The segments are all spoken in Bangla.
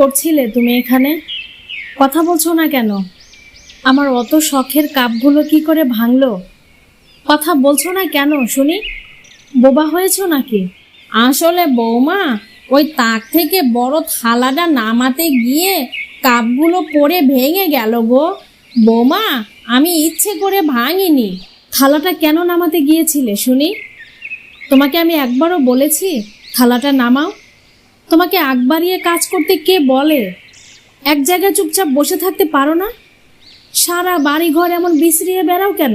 করছিলে তুমি এখানে? কথা বলছো না কেন? আমার অত শখের কাপগুলো কি করে ভাঙলো? কথা বলছো না কেন, শুনি? বোবা হয়েছো নাকি? আসলে বৌমা, ওই তাক থেকে বড় থালাটা নামাতে গিয়ে কাপগুলো পড়ে ভেঙে গেল গো। বৌমা, আমি ইচ্ছে করে ভাঙিনি। থালাটা কেন নামাতে গিয়েছিলে, শুনি? তোমাকে আমি একবারও বলেছি, থালাটা নামাও। তোমাকে আগ বাড়িয়ে কাজ করতে কে বলে? এক জায়গায় চুপচাপ বসে থাকতে পারো না? সারা বাড়ি ঘর এমন বিশ্রিয়ে বেড়াও কেন?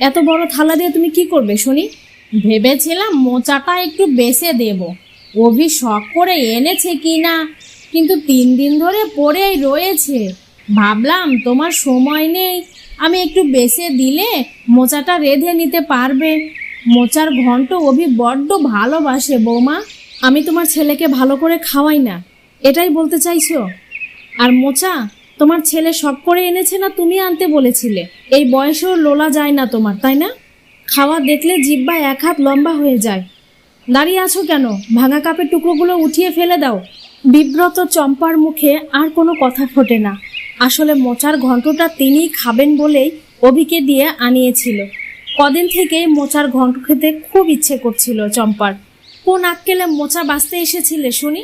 এত বড় থালা দিয়ে তুমি কি করবে, শুনি? ভেবেছিলাম মোচাটা একটু বেছে দেব। অভি শখ করে এনেছে কি না কিন্তু তিন দিন ধরে পড়েই রয়েছে। ভাবলাম তোমার সময় নেই। আমি একটু বেছে দিলে মোচাটা রেঁধে নিতে পারবে। মোচার ঘন্ট অভি বড্ড ভালোবাসে, বৌমা। আমি তোমার ছেলেকে ভালো করে খাওয়াই না, এটাই বলতে চাইছো? আর মোচা, তোমার ছেলে শখ করে এনেছে না তুমি আনতে বলেছিলে? এই বয়সেও লোলা যায় না তোমার, তাই না? খাওয়া দেখলে জিব্বা এক হাত লম্বা হয়ে যায়। দাঁড়িয়ে আছো কেন? ভাঙা কাপের টুকরোগুলো উঠিয়ে ফেলে দাও। বিব্রত চম্পার মুখে আর কোনো কথা ফোটে না। আসলে মোচার ঘন্টটা তিনি খাবেন বলেই অভিকে দিয়ে আনিয়েছিল। কদিন থেকে মোচার ঘন্ট খেতে খুব ইচ্ছে করছিল চম্পার। কোন আক্কেলে মোচা বাঁচতে এসেছিলে, শুনি?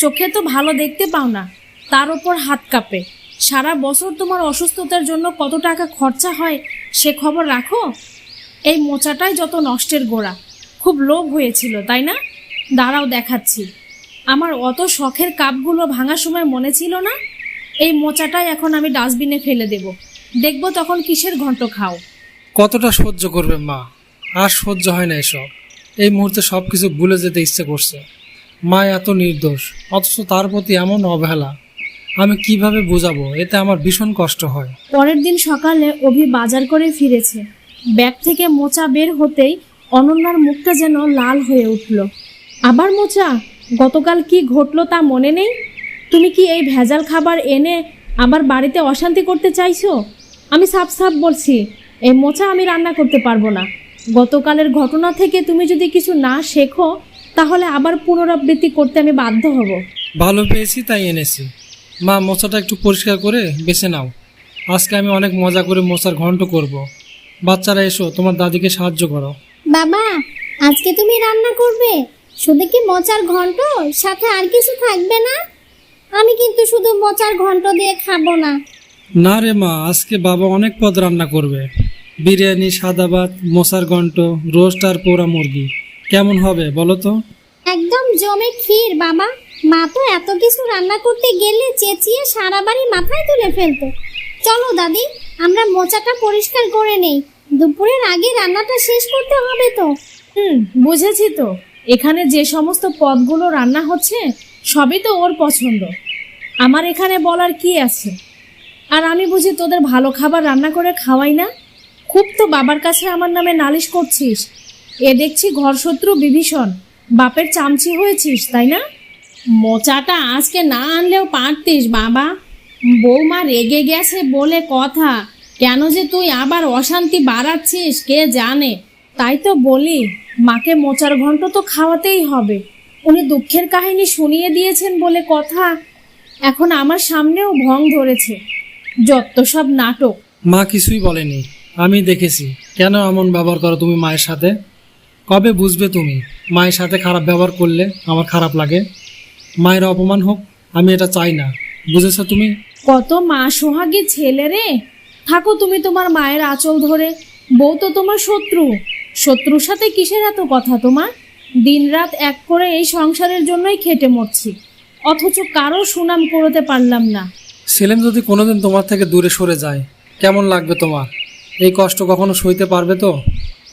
চোখে তো ভালো দেখতে পাও না, তার ওপর হাত কাঁপে। সারা বছর তোমার অসুস্থতার জন্য কত টাকা খরচা হয়, সে খবর রাখো? এই মোচাটাই যত নষ্টের গোড়া। খুব লোভ হয়েছিল, তাই না? দাঁড়াও দেখাচ্ছি। আমার অত শখের কাপগুলো ভাঙার সময় মনে ছিল না? এই মোচাটাই এখন আমি ডাস্টবিনে ফেলে দেব। দেখব তখন কিসের ঘন্ট খাও। কতটা সহ্য করবে মা? আর সহ্য হয় না এসব। এই মুহূর্তে সব কিছু ভুলে যেতে ইচ্ছে করছে। মা এত নির্দোষ, অথচ তার প্রতি এমন অবহেলা। আমি কীভাবে বোঝাবো? এতে আমার ভীষণ কষ্ট হয়। পরের দিন সকালে অভি বাজার করে ফিরেছে। ব্যাগ থেকে মোচা বের হতেই অনন্যার মুখটা যেন লাল হয়ে উঠল। আবার মোচা? গতকাল কি ঘটলো তা মনে নেই? তুমি কি এই ভেজাল খাবার এনে আবার বাড়িতে অশান্তি করতে চাইছো? আমি সাফ সাফ বলছি, এই মোচা আমি রান্না করতে পারব না। গতকালের ঘটনা থেকে তুমি যদি কিছু না শেখো তাহলে আবার পুনরাবৃত্তি করতে আমি বাধ্য হব। ভালো পেয়েছি তাই এনেছি। মা মোচাটা একটু পরিষ্কার করে বেছে নাও। আজকে আমি অনেক মজা করে মোচার ঘন্ট করব। বাচ্চারা এসো তোমার দাদিকে সাহায্য করো। বাবা আজকে তুমি রান্না করবে? শুধু কি মোচার ঘন্ট? সাথে আর কিছু থাকবে না? আমি কিন্তু শুধু মোচার ঘন্ট দিয়ে খাব না। না রে মা আজকে বাবা অনেক পদ রান্না করবে। বিরিয়ানি সাদা ভাত ঘন্ট রোস্ট আর পোড়া মুরগি। কেমন হবে বলো তো? একদম জমে ক্ষীর বাবা। মা তো এত কিছু রান্না করতে গেলে চেঁচিয়ে সারা বাড়ি মাথায় তুলে ফেলতো। চলো দাদি আমরা মোচাটা পরিষ্কার করে নেই। দুপুরের আগে রান্নাটা শেষ করতে হবে তো। হুম বুঝেছি তো। এখানে যে সমস্ত পদগুলো রান্না হচ্ছে সবই তো ওর পছন্দ। আমার এখানে বলার কি আছে? আর আমি বুঝি তোদের ভালো খাবার রান্না করে খাওয়াই না? খুব তো বাবার কাছে আমার নামে নালিশ করছিস। এ দেখছি ঘরশত্রু বিভীষণ। বাপের চামচি হয়েছিস, তাই না? মোচাটা আজকে না আনলেও পারতিস, বাবা। বৌমা রেগে গেছে বলে কথা। কেন যে তুই আবার অশান্তি বাড়াচ্ছিস, কে জানে? তাই তো বলি, মাকে মোচার ঘন্ট তো খাওয়াতেই হবে। উনি দুঃখের কাহিনী শুনিয়ে দিয়েছেন বলে কথা। এখন আমার সামনেও ভং ধরেছে। যত সব নাটক। মা কিছুই বলেনি। আমি দেখেছি। কেন এমন ব্যবহার করো তুমি মায়ের সাথে? কবে বুঝবে তুমি? মায়ের সাথে খারাপ ব্যবহার করলে আমার খারাপ লাগে। মায়ের অপমান হোক আমি এটা চাই না। বুঝেছ তুমি? কত মা সোহাগী ছেলে রে। থাকো তুমি তোমার মায়ের আঁচল ধরে। বউ তো তোমার শত্রু। শত্রুর সাথে কিসের এত কথা তোমার? দিনরাত এক করে এই সংসারের জন্যই খেটে মরছি। অথচ কারও সুনাম করতে পারলাম না। সেলেম যদি কোনোদিন তোমার থেকে দূরে সরে যায় কেমন লাগবে তোমার? এই কষ্ট কখনো সইতে পারবে তো?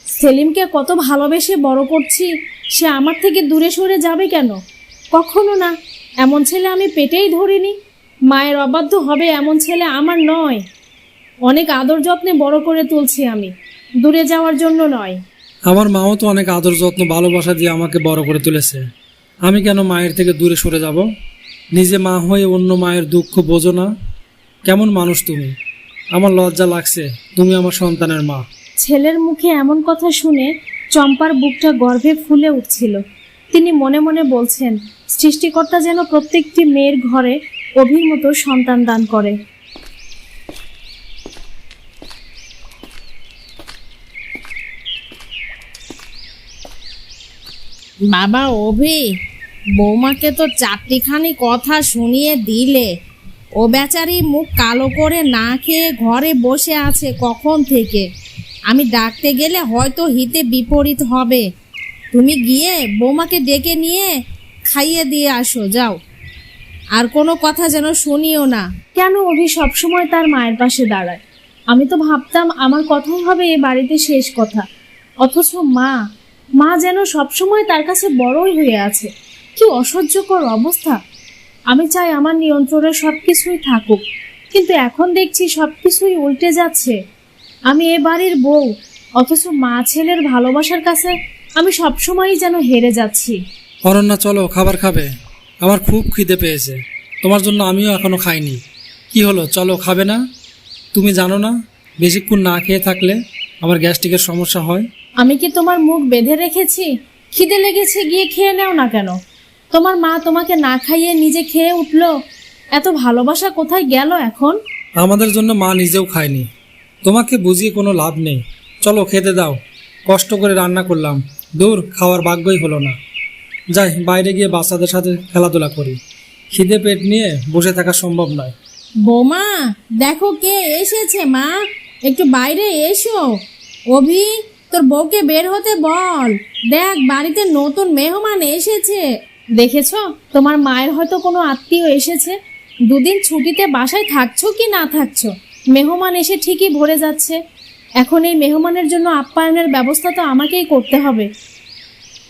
সেলিমকে কত ভালোবেসে বড় করছি সে আমার থেকে দূরে সরে যাবে কেন? কখনো না। এমন ছেলে আমি পেটেই ধরিনি। মায়ের অবাধ্য হবে এমন ছেলে আমার নয়। অনেক আদর যত্নে বড় করে তুলছি আমি। দূরে যাওয়ার জন্য নয়। আমার মাও তো অনেক আদর যত্ন ভালোবাসা দিয়ে আমাকে বড় করে তুলেছে। আমি কেন মায়ের থেকে দূরে সরে যাব? নিজে মা হয়ে অন্য মায়ের দুঃখ বোঝো না। কেমন মানুষ তুমি? আমার লজ্জা লাগছে তুমি আমার সন্তানের মা। ছেলের মুখে এমন কথা শুনে চম্পার বুকটা গর্ভে ফুলে উঠছিল। তিনি মনে মনে বলছেন সৃষ্টিকর্তা যেন প্রত্যেকটি মেয়ের ঘরে অভির মতো সন্তান দান করে। বাবা অভি বৌমাকে তো চারটিখানি কথা শুনিয়ে দিলে। ও বেচারি মুখ কালো করে না খেয়ে ঘরে বসে আছে কখন থেকে? আমি ডাকতে গেলে হয়তো হিতে বিপরীত হবে। তুমি গিয়ে বৌমাকে ডেকে নিয়ে খাইয়ে দিয়ে আসো, যাও। আর কোনো কথা যেন শুনিও না। কেন অভি সবসময় তার মায়ের পাশে দাঁড়ায়? আমি তো ভাবতাম আমার কথাই হবে এ বাড়িতে শেষ কথা। অথচ মা মা যেন সবসময় তার কাছে বড়ই হয়ে আছে। কি অসহ্যকর অবস্থা। আমি চাই আমার নিয়ন্ত্রণে সব কিছুই থাকুক। কিন্তু এখন দেখছি সব কিছুই উল্টে যাচ্ছে। আমি এ বাড়ির বউ অথচ মা ছেলের ভালোবাসার কাছে আমি সবসময়ই যেন হেরে যাচ্ছি। অরণ্যা চলো খাবার খাবে। আমার খুব খিদে পেয়েছে। তোমার জন্য আমিও এখনও খাইনি। কি হলো? চলো খাবে না? তুমি জানো না? বেশিক্ষণ না খেয়ে থাকলে আমার গ্যাস্ট্রিকের সমস্যা হয়। আমি কি তোমার মুখ বেঁধে রেখেছি? খিদে লেগেছে গিয়ে খেয়ে নাও না কেন? তোমার মা তোমাকে না খাইয়ে নিজে খেয়ে উঠল? এত ভালোবাসা কোথায় গেল এখন? আমাদের জন্য মা নিজেও খায়নি। তোমাকে বুঝিয়ে কোনো লাভ নেই। চলো খেতে দাও। কষ্ট করে রান্না করলাম। দূর খাওয়ার ভাগ্যই হলো না। যাই বাইরে গিয়ে বাচ্চাদের সাথে খেলাধুলা করি। খিদে পেট নিয়ে বসে থাকা সম্ভব নয়। বৌমা দেখো কে এসেছে মা। একটু বাইরে এসো। অভি তোর বউকে বের হতে বল। দেখ বাড়িতে নতুন মেহমান এসেছে। দেখেছ? তোমার মায়ের হয়তো কোনো আত্মীয় এসেছে। দুদিন ছুটিতে বাসায় থাকছো কি না থাকছো? মেহমান এসে ঠিকই ভরে যাচ্ছে। এখন এই মেহমানের জন্য আপ্যায়নের ব্যবস্থা তো আমাকেই করতে হবে।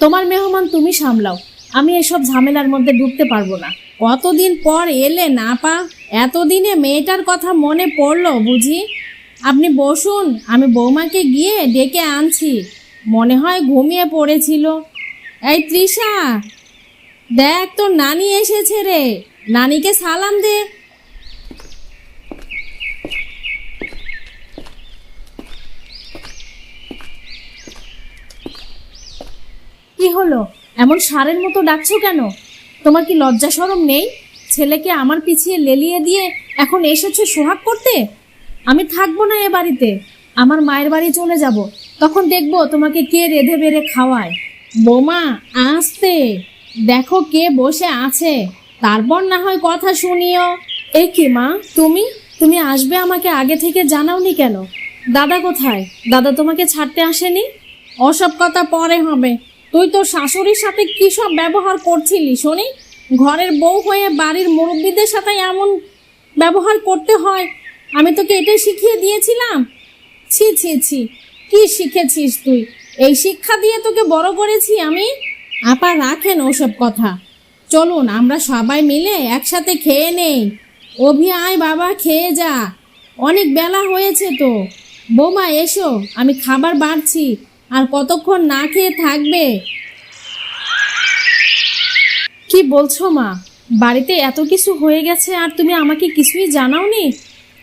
তোমার মেহমান তুমি সামলাও। আমি এসব ঝামেলার মধ্যে ঢুকতে পারব না। কতদিন পর এলে না পা? এতদিনে মেয়েটার কথা মনে পড়ল বুঝি? আপনি বসুন, আমি বৌমাকে গিয়ে ডেকে আনছি। মনে হয় ঘুমিয়ে পড়েছিল। এই তৃষা! দেখ, তোর নানি এসেছে রে। নানিকে সালাম দে। কি হলো? এমন সারের মতো ডাকছো কেন? তোমার কি লজ্জা সরম নেই? ছেলেকে আমার পিছিয়ে লেলিয়ে দিয়ে এখন এসেছ সোহাগ করতে? আমি থাকব না এ বাড়িতে। আমার মায়ের বাড়ি চলে যাব। তখন দেখব তোমাকে কে রেধে বেড়ে খাওয়ায়। বোমা, আসতে। দেখো কে বসে আছে। তারপর না হয় কথা শুনিও। এ কি মা, তুমি? তুমি আসবে আমাকে আগে থেকে জানাওনি কেন? দাদা কোথায়? দাদা তোমাকে ছাড়তে আসেনি? ওসব কথা পরে হবে। তুই তোর শাশুড়ির সাথে কি সব ব্যবহার করছিলি শুনি? ঘরের বউ হয়ে বাড়ির মুরব্বীদের সাথে এমন ব্যবহার করতে হয়। আমি তোকে এটাই শিখিয়ে দিয়েছিলাম। ছি ছি ছি। কি শিখেছিস তুই? এই শিক্ষা দিয়ে তোকে বড় করেছি আমি? আপা রাখেন ওসব কথা। চলুন আমরা সবাই মিলে একসাথে খেয়ে নেই। অভি আয় বাবা খেয়ে যা। অনেক বেলা হয়েছে তো। বৌমা এসো আমি খাবার বাড়ছি। আর কতক্ষণ না খেয়ে থাকবে? কি বলছো মা? বাড়িতে এত কিছু হয়ে গেছে আর তুমি আমাকে কিছুই জানাওনি?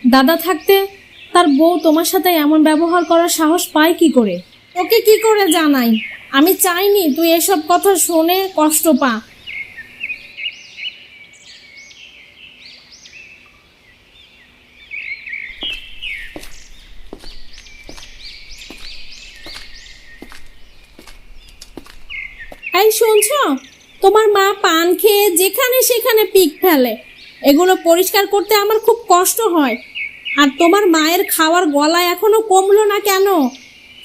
দাদা থাকতে তার বউ তোমার সাথে এমন ব্যবহার করার সাহস পায় কি করে? ওকে কি করে জানাই? আমি চাইনি, তুই এসব কথা শুনে কষ্ট পা। এই শুনছো? তোমার মা পান খেয়ে যেখানে সেখানে পিক ফেলে। এগুলো পরিষ্কার করতে আমার খুব কষ্ট হয়। আর তোমার মায়ের খাওয়ার গলা এখনও কমলো না কেন?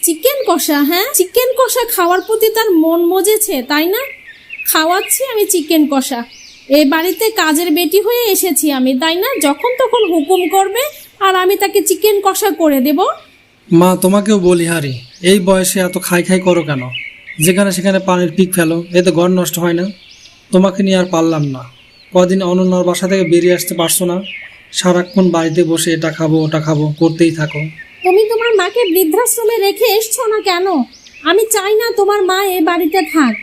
চিকেন কষা হ্যাঁ? চিকেন কষা খাওয়ার প্রতি তার মন মজেছে, তাই না? খাওয়াচ্ছি আমি চিকেন কষা। এই বাড়িতে কাজের বেটি হয়ে এসেছি আমি, তাই না? যখন তখন হুকুম করবে আর আমি তাকে চিকেন কষা করে দেব। মা, তোমাকেও বলি হারি, এই বয়সে এত খাই খাই করো কেন? যেখানে সেখানে পানির পিক ফেলো এতে ঘর নষ্ট হয় না। তোমাকে নিয়ে আর পারলাম না। কদিন অনন্যার বাসা থেকে বেরিয়ে আসতে পারছ না। সারাক্ষণ বাড়িতে বসে এটা খাব, ওটা খাব, করতেই থাকো। তুমি তোমার মাকে বৃদ্ধাশ্রমে রেখে এসছো না কেন? আমি চাই না তোমার মা এ বাড়িতে থাক।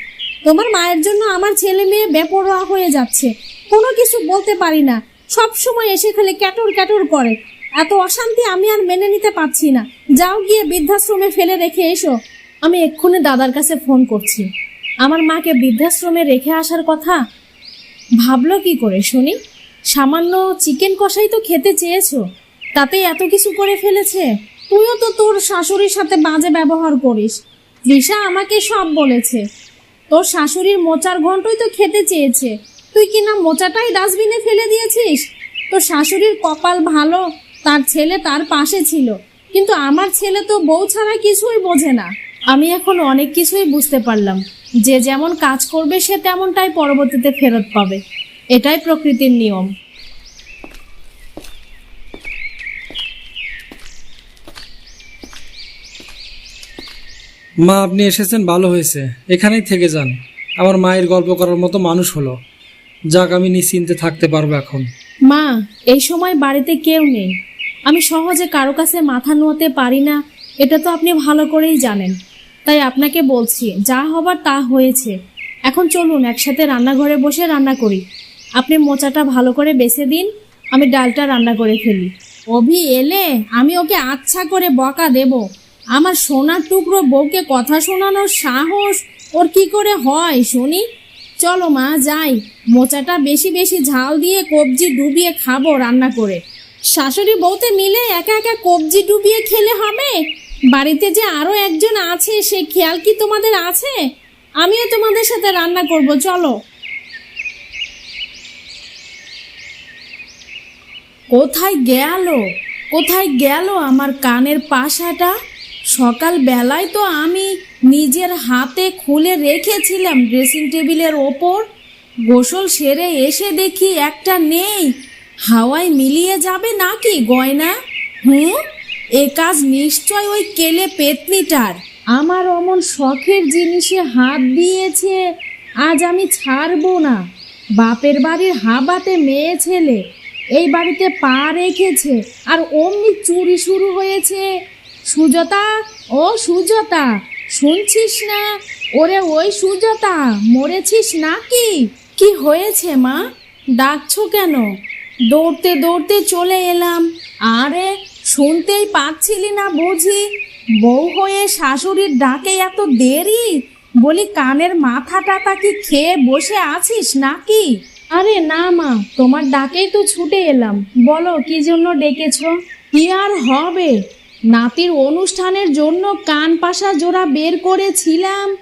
তোমার মায়ের জন্য আমার ছেলে মেয়ে বেপরোয়া হয়ে যাচ্ছে। কোনো কিছু বলতে পারি না। সব সময় এসে খালি ক্যাটর ক্যাটর করে। এত অশান্তি আমি আর মেনে নিতে পারছি না। যাও গিয়ে বৃদ্ধাশ্রমে ফেলে রেখে এসো। আমি এক্ষুনি দাদার কাছে ফোন করছি। আমার মাকে বৃদ্ধাশ্রমে রেখে আসার কথা? ভাবলো কি করে শুনি? সামান্য চিকেন কষাই তো খেতে চেয়েছো। তাতে এত কিছু করে ফেলেছে? তুইও তো তোর শাশুড়ির সাথে বাজে ব্যবহার করিস। তৃষা আমাকে সব বলেছে। তোর শাশুড়ির মোচার ঘন্টই তো খেতে চেয়েছে। তুই কি না মোচাটাই ডাস্টবিনে ফেলে দিয়েছিস? তোর শাশুড়ির কপাল ভালো, তার ছেলে তার পাশে ছিল। কিন্তু আমার ছেলে তো বউ ছাড়া কিছুই বোঝে না। আমি এখন অনেক কিছুই বুঝতে পারলাম। যে যেমন কাজ করবে সে তেমনটাই পরবর্তীতে ফেরত পাবে। এটাই প্রকৃতির নিয়ম। মা, আপনি এসেছেন, ভালো হয়েছে। এখানেই থেকে যান। আমার মায়ের গল্প করার মতো মানুষ হলো। যাক, আমি নিশ্চিন্তে থাকতে পারব এখন। মা, এই সময় বাড়িতে কেউ নেই। আমি সহজে কারও কাছে মাথা নোয়াতে পারি না, এটা তো আপনি ভালো করেই জানেন। তাই আপনাকে বলছি, যা হবার তা হয়েছে। এখন চলুন, একসাথে রান্নাঘরে বসে রান্না করি। আপনি মোচাটা ভালো করে বেছে দিন, আমি ডালটা রান্না করে ফেলি। অভি এলে আমি ওকে আচ্ছা করে বকা দেব। আমার সোনার টুকরো বউকে কথা শোনানোর সাহস ওর কি করে হয়, শুনি? চলো মা, যাই। মোচাটা বেশি বেশি ঝাল দিয়ে কবজি ডুবিয়ে খাব রান্না করে। শাশুড়ি বউতে মিলে একা একা কবজি ডুবিয়ে খেলে হবে? বাড়িতে যে আরও একজন আছে, সে খেয়াল কি তোমাদের আছে? আমিও তোমাদের সাথে রান্না করব, চলো। কোথায় গেল? কোথায় গেল আমার কানের পাশাটা? সকাল বেলায় তো আমি নিজের হাতে খুলে রেখেছিলাম ড্রেসিং টেবিলের ওপর। গোসল সেরে এসে দেখি একটা নেই। হাওয়ায় মিলিয়ে যাবে নাকি গয়না? হুম এ কাজ নিশ্চয় ওই কেলে পেতনিটার। আমার অমন শখের জিনিসে হাত দিয়েছে, আজ আমি ছাড়বো না। বাপের বাড়ির হাবাতে মেয়ে ছেলে, এই বাড়িতে পা রেখেছে, আর অমনি চুরি শুরু হয়েছে। সুজতা, ও সুজতা, শুনছিস না? ওরে ওই সুজতা, মরেছিস নাকি? কি হয়েছে মা? ডাকছো কেন? দৌড়তে দৌড়তে চলে এলাম। আরে, শুনতেই পাচ্ছিলি না বুঝি? বউ হয়ে শাশুড়ির ডাকে এত দেরি? বলি, কানের মাথা টাথা কি খেয়ে বসে আছিস নাকি? আরে না মা, তোমার ডাকেই তো ছুটে এলাম। বলো, কি জন্য ডেকেছ? কি আর হবে? নাতির অনুষ্ঠানের জন্য কান পাশা জোড়া বের করেছিলাম।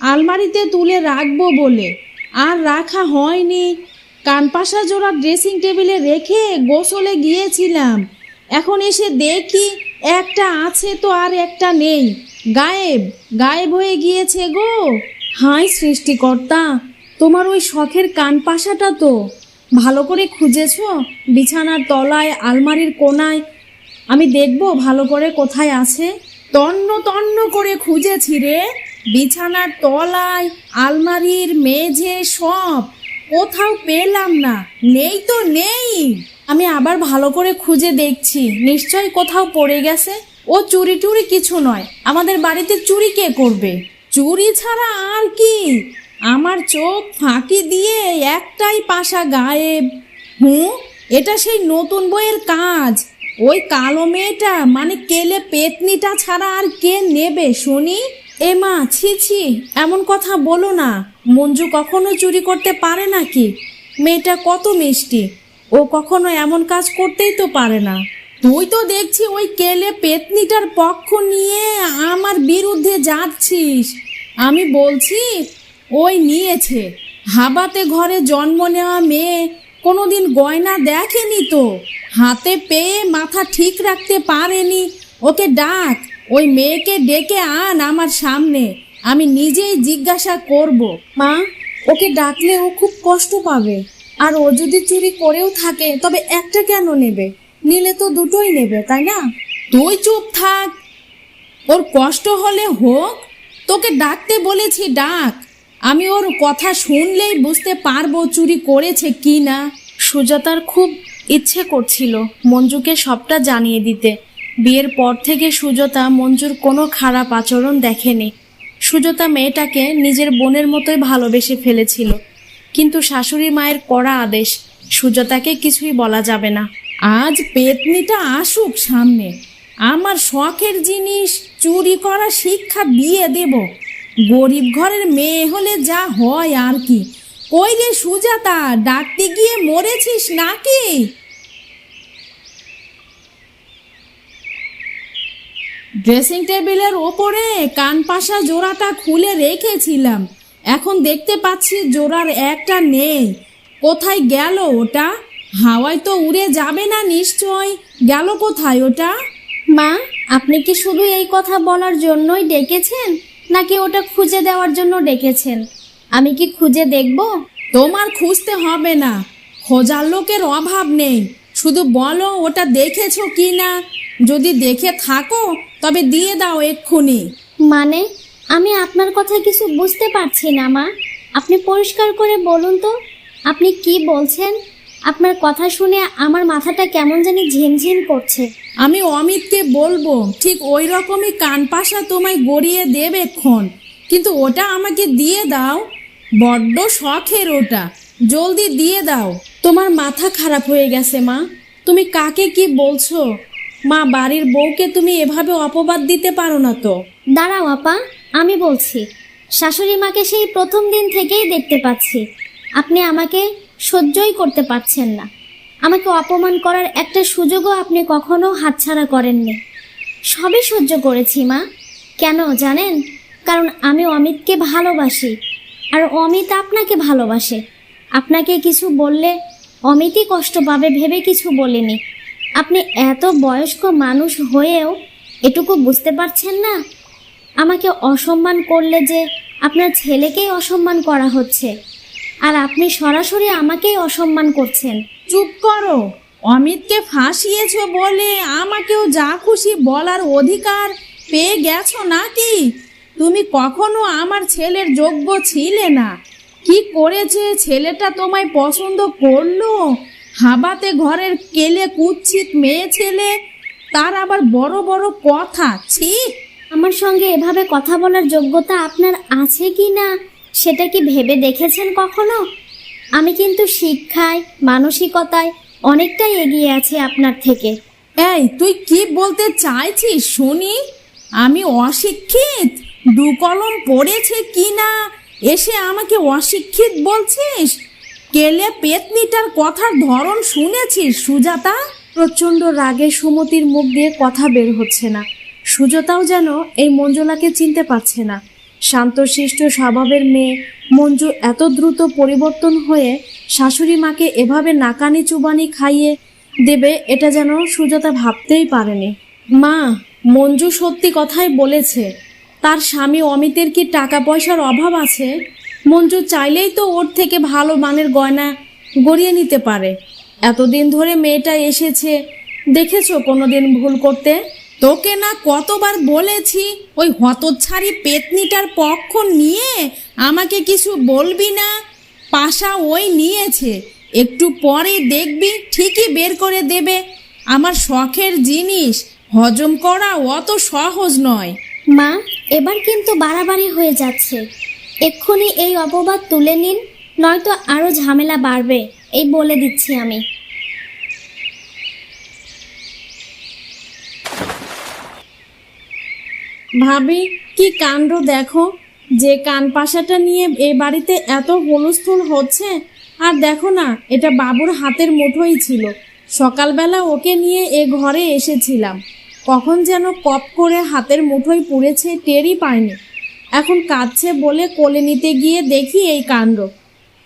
আলমারিতে তুলে রাখব বলে। আর রাখা হয়নি। কান পাশা জোড়া ড্রেসিং টেবিলে রেখে গোসলে গিয়েছিলাম। এখন এসে দেখি একটা আছে তো আর একটা নেই। গায়েব গায়েব হয়ে গিয়েছে গো। হাই সৃষ্টিকর্তা, তোমার ওই শখের কান পাশাটা তো। ভালো করে খুঁজেছো? বিছানার তলায়, আলমারির কোনায় আমি দেখব ভালো করে কোথায় আছে। তন্ন তন্ন করে খুঁজেছি রে। বিছানার তলায়, আলমারির মেঝে সব। কোথাও পেলাম না। নেই তো নেই। আমি আবার ভালো করে খুঁজে দেখছি। নিশ্চয় কোথাও পড়ে গেছে। ও চুরি টুরি কিছু নয়। আমাদের বাড়িতে চুরি কে করবে? চুরি ছাড়া আর কি? আমার চোখ ফাঁকি দিয়ে একটাই পাশা গায়েব। হুঁ, এটা সেই নতুন বইয়ের কাজ। ওই কালো মেয়েটা মানে কেলে পেতনিটা ছাড়া আর কে নেবে শুনি? এ মা, ছি ছি, এমন কথা বলো না। মঞ্জু কখনো চুরি করতে পারে নাকি? মেয়েটা কত মিষ্টি। ও কখনো এমন কাজ করতেই তো পারে না। তুই তো দেখছি ওই কেলে পেতনিটার পক্ষ নিয়ে আমার বিরুদ্ধে যাচ্ছিস। আমি বলছি, ওই নিয়েছে। হাবাতে ঘরে জন্ম নেওয়া মেয়ে কোনোদিন গয়না দেখেনি তো? হাতে পেয়ে মাথা ঠিক রাখতে পারেনি। ওকে ডাক, ওই মেয়েকে ডেকে আন আমার সামনে। আমি নিজেই জিজ্ঞাসা করব। মা, ওকে ডাকলে ও খুব কষ্ট পাবে। আর ও যদি চুরি করেও থাকে, তবে একটা কেন নেবে? নিলে তো দুটোই নেবে, তাই না? তুই চুপ থাক। ওর কষ্ট হলে হোক। তোকে ডাকতে বলেছি, ডাক। আমি ওর কথা শুনলেই বুঝতে পারব চুরি করেছে কি না সুজাতার খুব ইচ্ছে করছিল মঞ্জুকে সবটা জানিয়ে দিতে। বিয়ের পর থেকে সুজাতা মঞ্জুর কোনো খারাপ আচরণ দেখেনি। সুজাতা মেয়েটাকে নিজের বোনের মতোই ভালোবেসে ফেলেছিল। কিন্তু শাশুড়ি মায়ের কড়া আদেশ, সুজাতাকে কিছুই বলা যাবে না। আজ পেতনিটা আসুক সামনে। আমার শখের জিনিস, চুরি করা শিক্ষা দিয়ে দেব। গরিব ঘরের মেয়ে হলে যা হয় আর কি। কই রে সুজাতা, ডাকতে গিয়ে মরেছিস নাকি? ড্রেসিং টেবিলের ওপরে কানপাশা জোড়াটা খুলে রেখেছিলাম। এখন দেখতে পাচ্ছি জোড়ার একটা নেই। কোথায় গেল ওটা? হাওয়ায় তো উড়ে যাবে না নিশ্চয়। গেল কোথায় ওটা? মা, আপনি কি শুধু এই কথা বলার জন্যই ডেকেছেন? নাকি ওটা খুঁজে দেওয়ার জন্য ডেকেছেন? আমি কি খুঁজে দেখব? তোমার খুঁজতে হবে না। খোঁজার লোকের অভাব নেই। শুধু বলো ওটা দেখেছ কি না? যদি দেখে থাকো তবে দিয়ে দাও এক্ষুনি। মানে? আমি আপনার কথা কিছু বুঝতে পারছি না মা। আপনি পরিষ্কার করে বলুন তো আপনি কি বলছেন? আপনার কথা শুনে আমার মাথাটা কেমন জানি ঝিমঝিম করছে। আমি অমিতকে বলব ঠিক ওই রকমই কানপাশা তোমায় গড়িয়ে দেবে ক্ষণ। কিন্তু ওটা আমাকে দিয়ে দাও বড্ড শখের ওটা। জলদি দিয়ে দাও। তোমার মাথা খারাপ হয়ে গেছে মা। তুমি কাকে কি বলছো? মা বাড়ির বউকে তুমি এভাবে অপবাদ দিতে পারো না তো। দাঁড়াও আপা আমি বলছি শাশুড়ি মাকে সেই প্রথম দিন থেকেই দেখতে পাচ্ছি। আপনি আমাকে সহ্যই করতে পারছেন না। আমাকে অপমান করার একটা সুযোগও আপনি কখনো হাতছাড়া করেননি। সবই সহ্য করেছি, মা। কেন জানেন? কারণ আমি অমিতকে ভালোবাসি, আর অমিত আপনাকে ভালোবাসে। আপনাকে কিছু বললে অমিতই কষ্ট পাবে ভেবে কিছু বলিনি। আপনি এত বয়স্ক মানুষ হয়েও এটুকু বুঝতে পারছেন না? আমাকে অসম্মান করলে যে আপনার ছেলেকেই অসম্মান করা হচ্ছে। আর আপনি সরাসরি আমাকেই অসম্মান করছেন। চুপ করো। অমিতকে ফাঁসিয়েছো বলে আমাকেও যা খুশি বলার অধিকার পেয়ে গেছো নাকি? তুমি কখনো আমার ছেলের যোগ্য ছিলে না। কি করেছে ছেলেটা তোমায় পছন্দ করল? হাবাতে ঘরের কেলে কুচ্ছিত মেয়ে ছেলে তার আবার বড় বড় কথা ছি! আমার সঙ্গে এভাবে কথা বলার যোগ্যতা আপনার আছে কি না সেটা কি ভেবে দেখেছেন কখনো? আমি কিন্তু শিক্ষায় মানসিকতায় অনেকটাই এগিয়ে আছি আপনার থেকে। এই তুই কি বলতে চাইছিস শুনি? আমি অশিক্ষিত? দু কলম পড়েছে কি না এসে আমাকে অশিক্ষিত বলছিস? কেলে পেতনিটার কথার ধরন শুনেছিস সুজাতা? প্রচণ্ড রাগে সুমতির মুখ দিয়ে কথা বের হচ্ছে না। সুজাতাও যেন এই মঞ্জুলাকে চিনতে পারছে না। শান্তশিষ্ট স্বভাবের মেয়ে, মঞ্জু এত দ্রুত পরিবর্তন হয়ে শাশুড়ি মাকে এভাবে নাকানি চুবানি খাইয়ে দেবে, এটা যেন সুজাতা ভাবতেই পারেনি। মা, মঞ্জু সত্যি কথাই বলেছে, তার স্বামী অমিতের কি টাকা পয়সার অভাব আছে? মঞ্জু চাইলেই তো ওর থেকে ভালো মানের গয়না গড়িয়ে নিতে পারে। এতদিন ধরে মেয়েটা এসেছে, দেখেছ কোনোদিন ভুল করতে? তোকে না কতবার বলেছি ওই হতচ্ছাড়ি পেতনিটার পক্ষ নিয়ে আমাকে কিছু বলবি না? পাশা ওই নিয়েছে। একটু পরে দেখবি, ঠিকই বের করে দেবে। আমার শখের জিনিস, হজম করা অত সহজ নয়। মা, এবার কিন্তু বাড়াবাড়ি হয়ে যাচ্ছে। এক্ষুনি এই অপবাদ তুলে নিন, নয়তো আরও ঝামেলা বাড়বে, এই বলে দিচ্ছি আমি। ভাবি, কি কাণ্ড দেখো? যে কান পাশাটা নিয়ে এ বাড়িতে এত হুলস্থুল হচ্ছে? আর দেখো না, এটা বাবুর হাতের মুঠোই ছিল। সকালবেলা ওকে নিয়ে এ ঘরে এসেছিলাম। কখন যেন কপ করে হাতের মুঠোই পুড়েছে, টেরই পায়নি এখন কাঁদছে বলে কোলে নিতে গিয়ে দেখি এই কাণ্ড।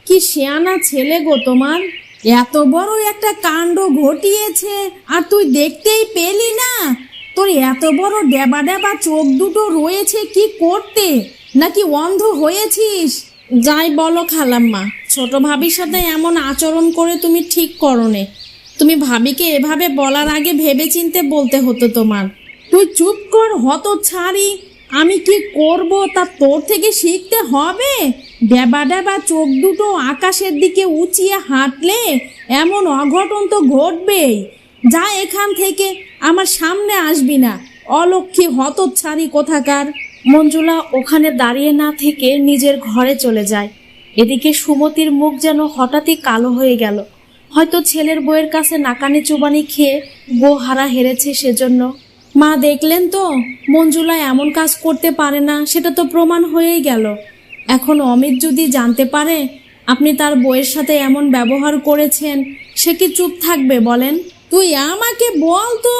কি শেয়ানা ছেলে গো তোমার! এত বড় একটা কাণ্ড ঘটিয়েছে, আর তুই দেখতেই পেলি না! তোর এত বড় ডেবা ডেবা চোখ দুটো রয়েছে, কি করতে? নাকি অন্ধ হয়েছিস? যাই বলো খালাম্মা, ছোট ভাবির সাথে এমন আচরণ করে তুমি ঠিক করনে। তুমি ভাবিকে এভাবে বলার আগে ভেবেচিন্তে বলতে হতো তোমার। তুই চুপ কর হত ছাড়ি আমি কি করব? তা তোর থেকে শিখতে হবে? ডেবা ডেবা চোখ দুটো আকাশের দিকে উঁচিয়ে হাঁটলে এমন অঘটন তো ঘটবেই। যা এখান থেকে আমার সামনে আসবি না। অলক্ষী হতচ্ছাড়ি কোথাকার? মঞ্জুলা ওখানে দাঁড়িয়ে না থেকে নিজের ঘরে চলে যায়। এদিকে সুমতির মুখ যেন হঠাৎই কালো হয়ে গেল। হয়তো ছেলের বউয়ের কাছে নাকানি চুবানি খেয়ে গো হারা হেরেছে সেজন্য। মা দেখলেন তো, মঞ্জুলা এমন কাজ করতে পারে না, সেটা তো প্রমাণ হয়েই গেল। এখন অমিত যদি জানতে পারে, আপনি তার বইয়ের সাথে এমন ব্যবহার করেছেন, সে কি চুপ থাকবে বলেন? তুই আমাকে বল তো,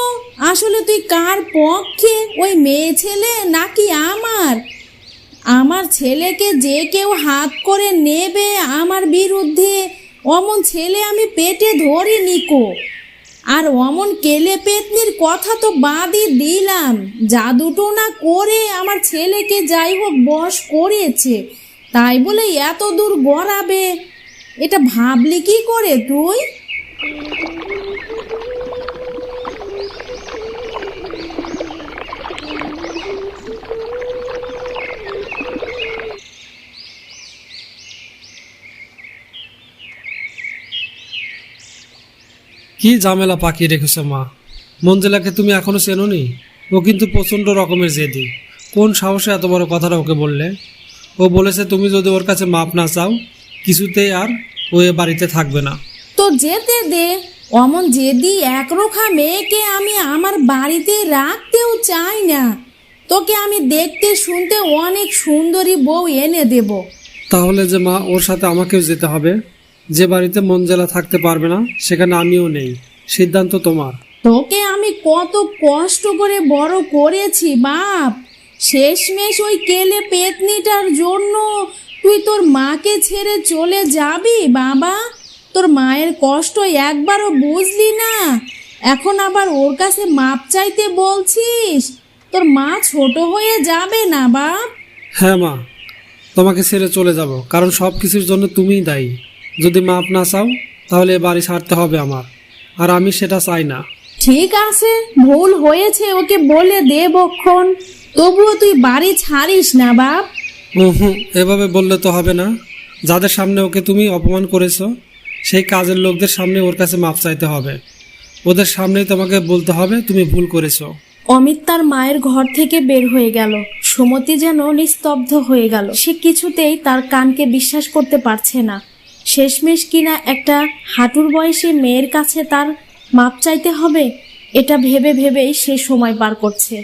আসলে তুই কার পক্ষে? ওই মেয়ে ছেলে নাকি আমার? আমার ছেলেকে যে কেউ হাত করে নেবে আমার বিরুদ্ধে, অমন ছেলে আমি পেটে ধরি নিকো আর অমন কেলে পেতনির কথা তো বাদই দিলাম। জাদুটো না করে আমার ছেলেকে যাই হোক বশ করেছে, তাই বলে এত দূর গড়াবে। এটা ভাবলি কি করে তুই? কি ঝামেলা পাকিয়ে রেখেছে মা? মঞ্জেলাকে তুমি এখনও চেনোনি? ও কিন্তু প্রচণ্ড রকমের জেদি। কোন সাহসে এত বড় কথাটা ওকে বললে? ও বলেছে তুমি যদি ওর কাছে মাপ না চাও কিছুতেই আর ও এ বাড়িতে থাকবে না। তো যেতে দে। অমন যেদি একরোখা মেয়েকে আমি আমার বাড়িতে রাখতেও চাই না। তোকে আমি দেখতে শুনতে অনেক সুন্দরী বউ এনে দেব। তাহলে যে মা ওর সাথে আমাকেও যেতে হবে? যে বাড়িতে মন মঞ্জেলা থাকতে পারবে না সেখানে আমিও নেই। সিদ্ধান্ত তোমার। তোকে আমি কত কষ্ট করে বড় করেছি বাপ। শেষমেশ ওই কেলে পেতনিটার জন্য তুই তোর মাকে ছেড়ে চলে যাবি বাবা। তোর মায়ের কষ্ট একবারও বুঝলি না। এখন আবার ওর কাছে মাপ চাইতে বলছিস? তোর মা ছোট হয়ে যাবে না বাপ। হ্যাঁ মা তোমাকে ছেড়ে চলে যাব কারণ সব কিছুর জন্য তুমিই দায়ী। যদি মাপ না চাও তাহলে বাড়ি ছাড়তে হবে আমার। আর আমি সেটা চাই না। ঠিক আছে ভুল হয়েছে ওকে বলে দে বক্ষণ। তবুও তুই বাড়ি ছাড়িস না বাপ। হুম এভাবে বললে তো হবে না। যাদের সামনে ওকে তুমি অপমান করেছ সেই কাজের লোকদের সামনে ওর কাছে মাপ চাইতে হবে। ওদের সামনেই তোমাকে বলতে হবে তুমি ভুল করেছ। অমিত তার মায়ের ঘর থেকে বের হয়ে গেল। সুমতি যেন নিস্তব্ধ হয়ে গেল। সে কিছুতেই তার কানকে বিশ্বাস করতে পারছে না। শেষমেশ কিনা একটা হাঁটুর বয়সে মেয়ের কাছে তার মাপ চাইতে হবে? এটা ভেবে ভেবেই সে সময় পার করছে।